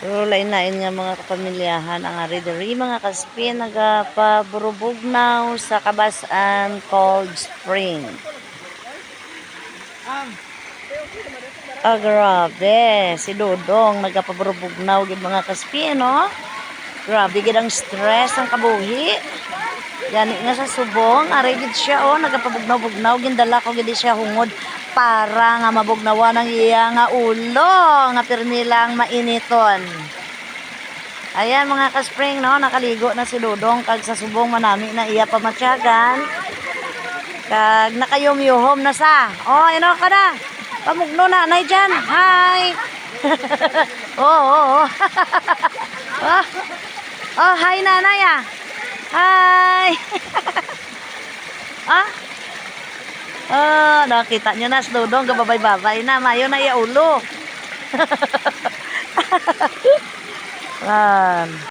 Pero lain-lain nga mga kapamilyahan ang ari diri mga kaspin nagapaburubugnaw sa Kabasan Cold Spring. Ah, grabe. Si Dodong nagapaburubugnaw gid mga kaspin, no? Grabe gid ang stress ang kabuhi. Yani nga sa subong, ari gid siya oh, nagapabugnaw-bugnaw gindala ko gid siya hungod para nga mabugnawan ang iya nga ulo nga pirmi lang mainiton. Ayan mga ka-spring no, nakaligo na si Dodong kag sa subong manami na iya pamatyagan. Kag nakayumyuhom na sa. Oh, ino ka na. Pamugno na nay dyan. Hi. oh, oh, oh. oh. Oh, hi nanay ah. Hi. ah? Oh, nakita nyo na Dodong gababay-babay na. Mayo na iya ulo. Yan.